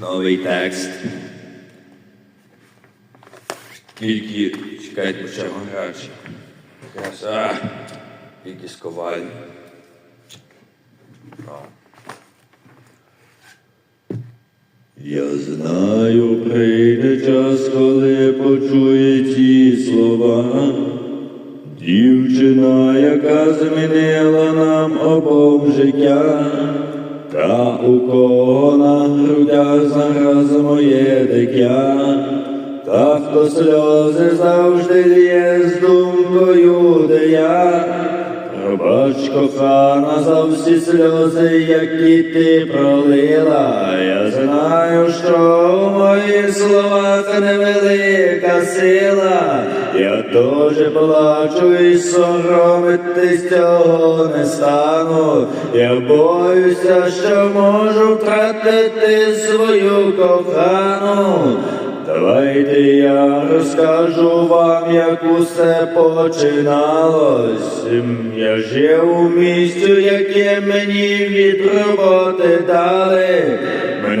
Новий текст. Тільки чекайте почав гарячий. Якраз, а, тільки сковальні. Я знаю, прийде час, коли почує ці слова. Дівчина, яка змінила нам обом життя, та у кого на грудях зараз моє дитя, та хто сльози завжди лє з думкою, де я. Пробач, кохана, за всі сльози, які ти пролила. Я знаю, що в моїх словах невелика сила. Я теж плачу і соромитись цього не стану. Я боюся, що можу втратити свою кохану. Давайте я розкажу вам, як усе починалось. Я жив у місті, яке мені від роботи дали.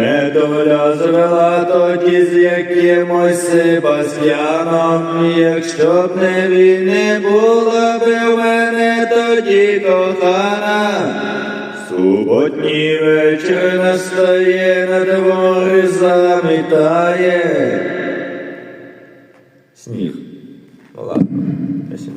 Мене звела тоді з якимось Себастьяном. Якщо б не він, не була би в мене тоді кохана. Суботній вечір настає, на дворі замітає. Сніг. Ну ладно, пісня.